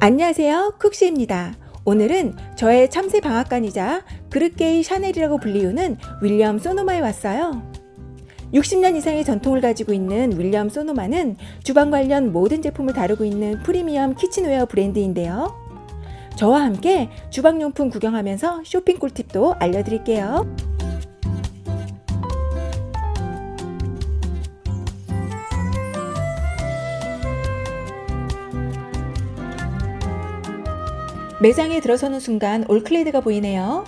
안녕하세요. 쿡시입니다. 오늘은 저의 참새 방앗간이자 그릇게이 샤넬이라고 불리우는 윌리엄 소노마에 왔어요. 60년 이상의 전통을 가지고 있는 윌리엄 소노마는 주방 관련 모든 제품을 다루고 있는 프리미엄 키친웨어 브랜드인데요. 저와 함께 주방용품 구경하면서 쇼핑 꿀팁도 알려드릴게요. 매장에 들어서는 순간 올클레드가 보이네요.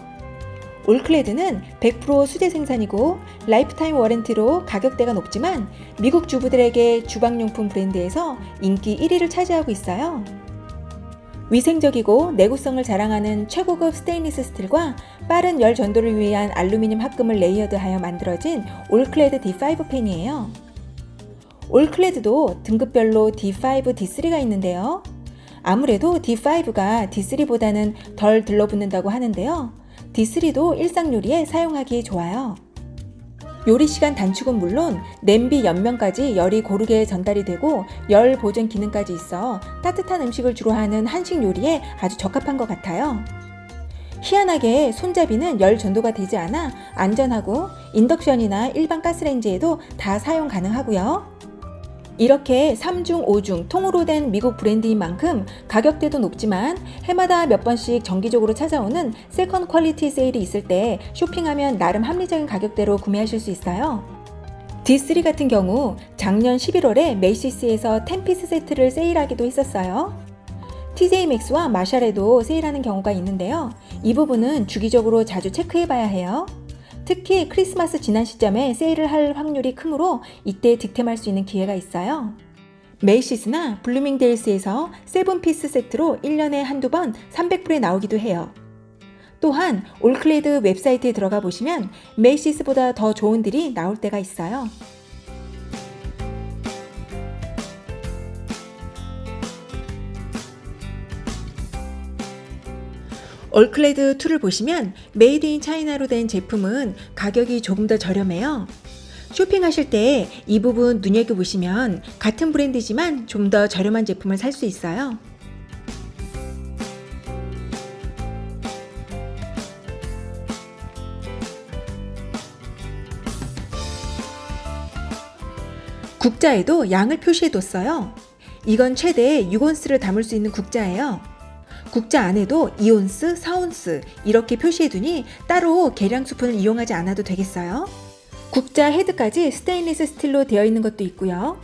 올클레드는 100% 수제 생산이고 라이프타임 워런티로 가격대가 높지만 미국 주부들에게 주방용품 브랜드에서 인기 1위를 차지하고 있어요. 위생적이고 내구성을 자랑하는 최고급 스테인리스 스틸과 빠른 열 전도를 위한 알루미늄 합금을 레이어드하여 만들어진 올클레드 D5 팬이에요. 올클레드도 등급별로 D5, D3가 있는데요. 아무래도 D5가 D3보다는 덜 들러붙는다고 하는데요. D3도 일상 요리에 사용하기 좋아요. 요리 시간 단축은 물론 냄비 옆면까지 열이 고르게 전달이 되고 열 보존 기능까지 있어 따뜻한 음식을 주로 하는 한식 요리에 아주 적합한 것 같아요. 희한하게 손잡이는 열 전도가 되지 않아 안전하고 인덕션이나 일반 가스레인지에도 다 사용 가능하고요. 이렇게 3중, 5중 통으로 된 미국 브랜드인 만큼 가격대도 높지만 해마다 몇 번씩 정기적으로 찾아오는 세컨 퀄리티 세일이 있을 때 쇼핑하면 나름 합리적인 가격대로 구매하실 수 있어요. D3 같은 경우 작년 11월에 메이시스에서 10피스 세트를 세일하기도 했었어요. TJ 맥스와 마샬에도 세일하는 경우가 있는데요. 이 부분은 주기적으로 자주 체크해 봐야 해요. 특히 크리스마스 지난 시점에 세일을 할 확률이 크므로 이때 득템할 수 있는 기회가 있어요. 메이시스나 블루밍데일스에서 세븐피스 세트로 1년에 한두 번 300불에 나오기도 해요. 또한 올클레드 웹사이트에 들어가 보시면 메이시스보다 더 좋은 딜이 나올 때가 있어요. 올클레드 2를 보시면 메이드 인 차이나로 된 제품은 가격이 조금 더 저렴해요. 쇼핑하실 때 이 부분 눈여겨보시면 같은 브랜드지만 좀 더 저렴한 제품을 살 수 있어요. 국자에도 양을 표시해뒀어요. 이건 최대 6온스를 담을 수 있는 국자예요. 국자 안에도 2온스, 4온스 이렇게 표시해두니 따로 계량 수푼을 이용하지 않아도 되겠어요. 국자 헤드까지 스테인리스 스틸로 되어 있는 것도 있고요.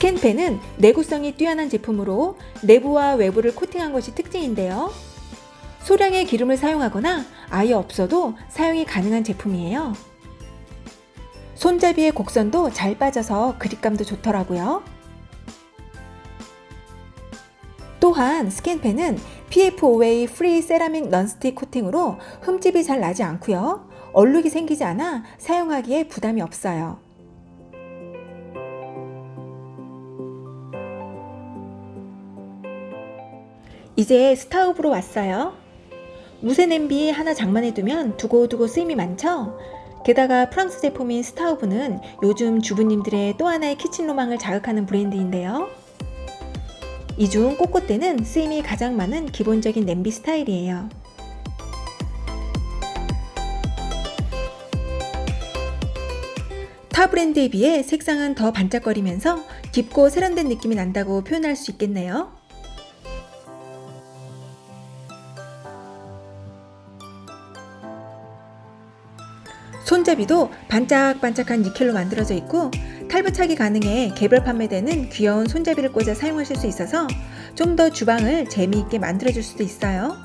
스캔펜은 내구성이 뛰어난 제품으로 내부와 외부를 코팅한 것이 특징인데요. 소량의 기름을 사용하거나 아예 없어도 사용이 가능한 제품이에요. 손잡이의 곡선도 잘 빠져서 그립감도 좋더라고요. 또한 스캔펜은 PFOA 프리 세라믹 넌스틱 코팅으로 흠집이 잘 나지 않고요. 얼룩이 생기지 않아 사용하기에 부담이 없어요. 이제 스타우브로 왔어요. 무쇠 냄비 하나 장만해두면 두고두고 쓰임이 많죠? 게다가 프랑스 제품인 스타우브는 요즘 주부님들의 또 하나의 키친 로망을 자극하는 브랜드인데요. 이 중 꼬꼬떼는 쓰임이 가장 많은 기본적인 냄비 스타일이에요. 타 브랜드에 비해 색상은 더 반짝거리면서 깊고 세련된 느낌이 난다고 표현할 수 있겠네요. 손잡이도 반짝반짝한 니켈로 만들어져 있고 탈부착이 가능해 개별 판매되는 귀여운 손잡이를 꽂아 사용하실 수 있어서 좀 더 주방을 재미있게 만들어줄 수도 있어요.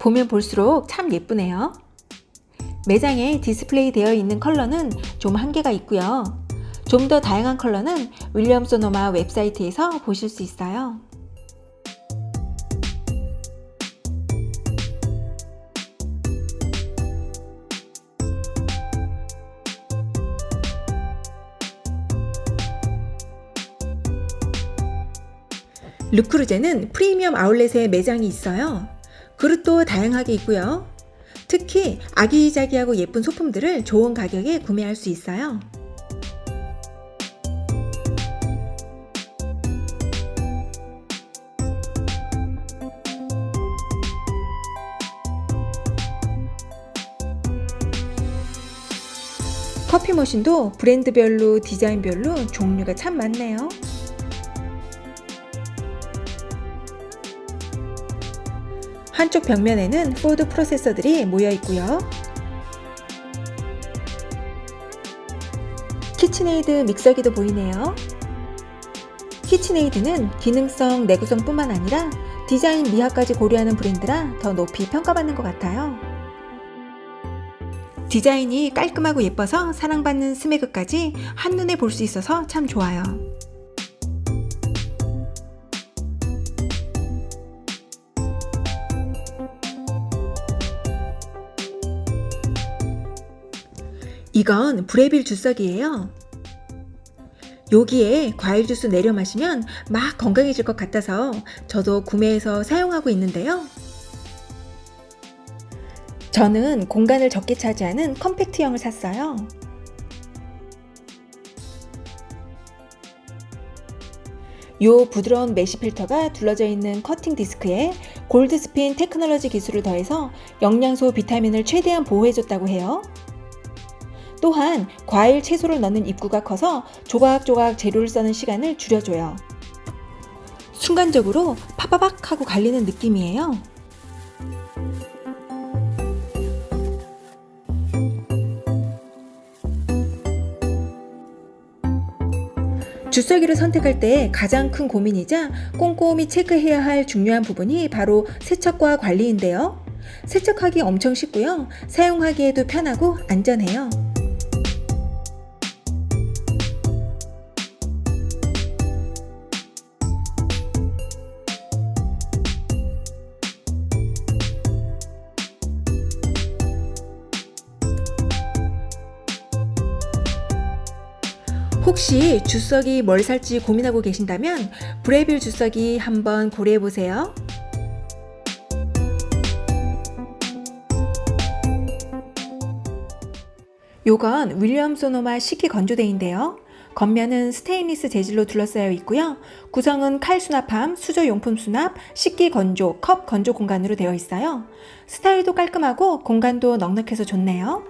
보면 볼수록 참 예쁘네요. 매장에 디스플레이 되어 있는 컬러는 좀 한계가 있고요. 좀 더 다양한 컬러는 윌리엄 소노마 웹사이트에서 보실 수 있어요. 르크루제는 프리미엄 아울렛에 매장이 있어요. 그릇도 다양하게 있고요. 특히 아기자기하고 예쁜 소품들을 좋은 가격에 구매할 수 있어요. 커피 머신도 브랜드별로 디자인별로 종류가 참 많네요. 한쪽 벽면에는 포드 프로세서들이 모여 있고요. 키친에이드 믹서기도 보이네요. 키친에이드는 기능성, 내구성뿐만 아니라 디자인 미학까지 고려하는 브랜드라 더 높이 평가받는 것 같아요. 디자인이 깔끔하고 예뻐서 사랑받는 스매그까지 한눈에 볼 수 있어서 참 좋아요. 이건 브레빌 주석이에요. 여기에 과일 주스 내려 마시면 막 건강해질 것 같아서 저도 구매해서 사용하고 있는데요. 저는 공간을 적게 차지하는 컴팩트형을 샀어요. 요 부드러운 메쉬 필터가 둘러져 있는 커팅 디스크에 골드 스핀 테크놀로지 기술을 더해서 영양소 비타민을 최대한 보호해줬다고 해요. 또한 과일 채소를 넣는 입구가 커서 조각조각 재료를 써는 시간을 줄여줘요. 순간적으로 파바박 하고 갈리는 느낌이에요. 주석이를 선택할 때 가장 큰 고민이자 꼼꼼히 체크해야 할 중요한 부분이 바로 세척과 관리인데요. 세척하기 엄청 쉽고요. 사용하기에도 편하고 안전해요. 혹시 주석이 뭘 살지 고민하고 계신다면 브레빌 주석이 한번 고려해 보세요. 요건 윌리엄 소노마 식기 건조대인데요. 겉면은 스테인리스 재질로 둘러싸여 있고요. 구성은 칼 수납함, 수저 용품 수납, 식기 건조, 컵 건조 공간으로 되어 있어요. 스타일도 깔끔하고 공간도 넉넉해서 좋네요.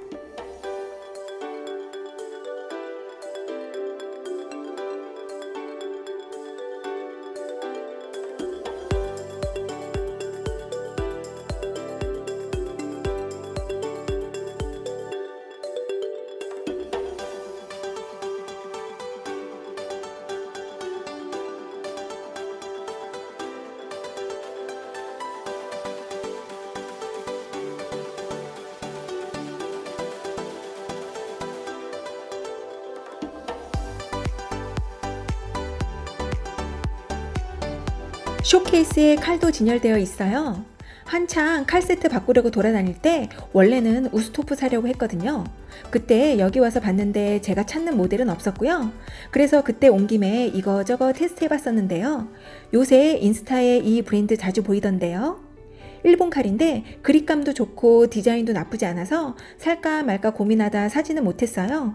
쇼케이스에 칼도 진열되어 있어요. 한창 칼 세트 바꾸려고 돌아다닐 때 원래는 우스토프 사려고 했거든요. 그때 여기 와서 봤는데 제가 찾는 모델은 없었고요. 그래서 그때 온 김에 이거저거 테스트 해봤었는데요. 요새 인스타에 이 브랜드 자주 보이던데요. 일본 칼인데 그립감도 좋고 디자인도 나쁘지 않아서 살까 말까 고민하다 사지는 못했어요.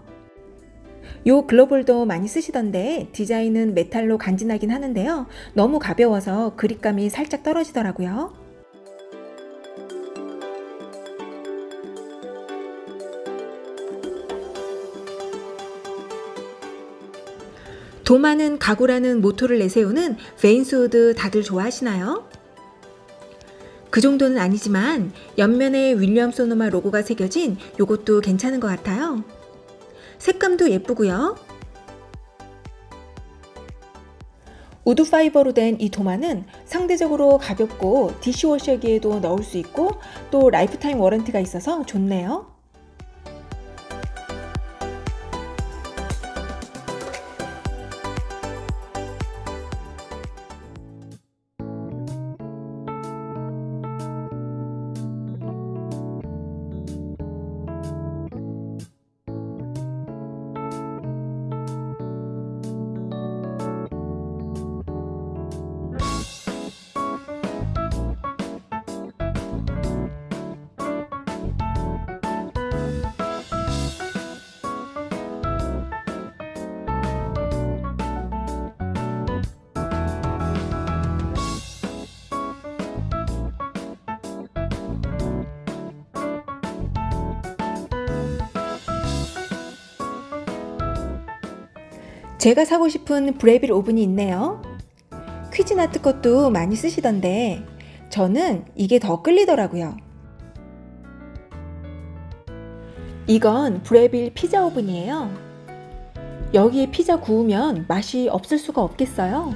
요 글로벌도 많이 쓰시던데 디자인은 메탈로 간지나긴 하는데요. 너무 가벼워서 그립감이 살짝 떨어지더라고요. 도 많은 가구라는 모토를 내세우는 베인스우드 다들 좋아하시나요? 그 정도는 아니지만 옆면에 윌리엄 소노마 로고가 새겨진 요것도 괜찮은 것 같아요. 색감도 예쁘고요. 우드 파이버로 된 이 도마는 상대적으로 가볍고 디시워셔기에도 넣을 수 있고 또 라이프타임 워런티가 있어서 좋네요. 제가 사고 싶은 브레빌 오븐이 있네요. 퀴즈나트 것도 많이 쓰시던데 저는 이게 더 끌리더라고요. 이건 브레빌 피자 오븐이에요. 여기에 피자 구우면 맛이 없을 수가 없겠어요.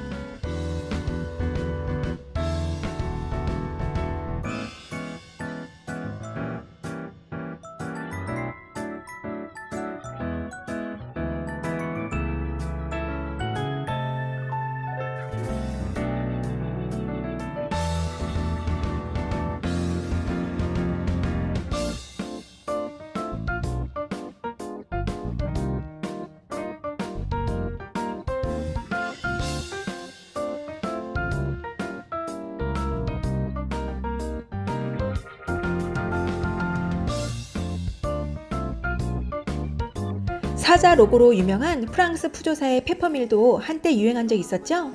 사자 로고로 유명한 프랑스 푸조사의 페퍼밀도 한때 유행한 적 있었죠?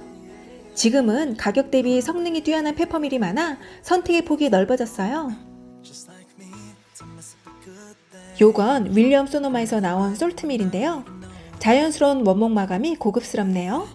지금은 가격 대비 성능이 뛰어난 페퍼밀이 많아 선택의 폭이 넓어졌어요. 요건 윌리엄 소노마에서 나온 솔트밀인데요. 자연스러운 원목 마감이 고급스럽네요.